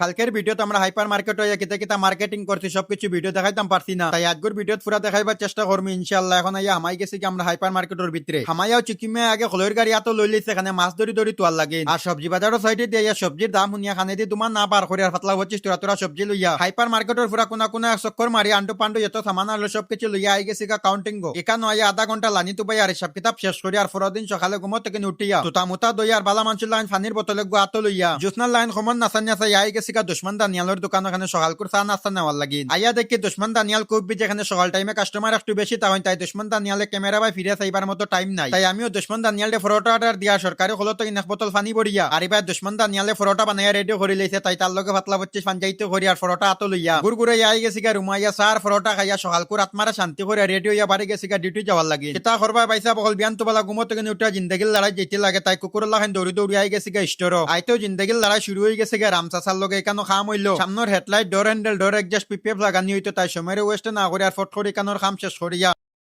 কালকের ভিডিওতে আমরা হাইপার মার্কেট হয়ে কিতা কিতা মার্কেটিং করছি, সবকিছু ভিডিও দেখাইতাম, পারছি না। তাই আজকের ভিডিওত পুরা দেখাইবার চেষ্টা করব ইনশাল্লাহ এখন আইয়া হামাই গেছি কি আমরা হাইপার মার্কেটের ভিতরে হামাইয়াও চিকিমে আগে খলয়ের গাড়ি এত লই লিছে এখানে মাছ ধরি ধরি তোয়ার লাগে। আর সবজি বাজারও সাইডে দিয়ে সবজির দাম শুনিয়া খানে দিয়ে তোমার না পার করে আর পাতলা হচ্ছিস তোরা তোরা সবজি লইয়া হাইপার মার্কেটের পুরা কোনা কোনা চক্কর মারি আন্টু পান্ডু এত সামান আলো সব কিছু লইয়া আই গেছি গা কাউন্টিং গো। এখানে আইয়া আধা ঘণ্টা লানি তো ভাই আর সব কিতাব শেষ করি আর পরের দিন সকালে ঘুমো থেকে উঠিয়া তুতা মুতা দই আর বালা মাংসের লাইন ফানির বোতলে গো আতো লইয়া জোসনার লাইন সমান নাচান নাচা আই গেছি গা দুশ্মন দানিয়ালের দোকান ওখানে সকাল করে চা নাস্তা নেওয়ার লাগি। আইয়া দেখি দুশ্মন দানিয়াল খুব যেখানে সকাল টাইমে কাস্টমার একটু বেশি তা তাই দুশ্মন দানিয়ালে ক্যামেরা বাই ফিরে চাইবার মতো টাইম নাই। তাই আমিও দুশ্মন দানিয়ালে ফটোটা অর্ডার দিয়া সরকারি হলো ইন এক বোতল পানি বড়িয়া আর এবার দুশ্মন দানিয়ালে ফটোটা বানাইয়া রেডিও করে লইছে তাই তার লগে পাতলা বচ্চি পাঞ্জাইতে করি আর ফটোটা আতো লইয়া। গুড় গুড়ে আই গেছি গা রুমাইয়া সার ফটোটা খাইয়া সকাল করে আত্মারা শান্তি করে রেডিও ইয়া বাড়ি গেছি গা ডিউটি যাওয়ার লাগে। কিতা করবা পাইসা বকল বিয়ান তো বলা ঘুমো থেকে উঠা জিন্দগির লড়াই যেতে লাগে, তাই কুকুরের লাগান দৌড়ি দৌড়ি আই গেছি গা স্টোর আইতেও জিন্দগির লড়াই শুরু হয়ে গেছে গা রামচাচার লগে এখানো খাম হইল সামনের headlight door handle door exhaust PPF লাগানি হইতো তাই সময়ের ওয়েস্ট না করে আর ফট করে খাম শেষ করিয়া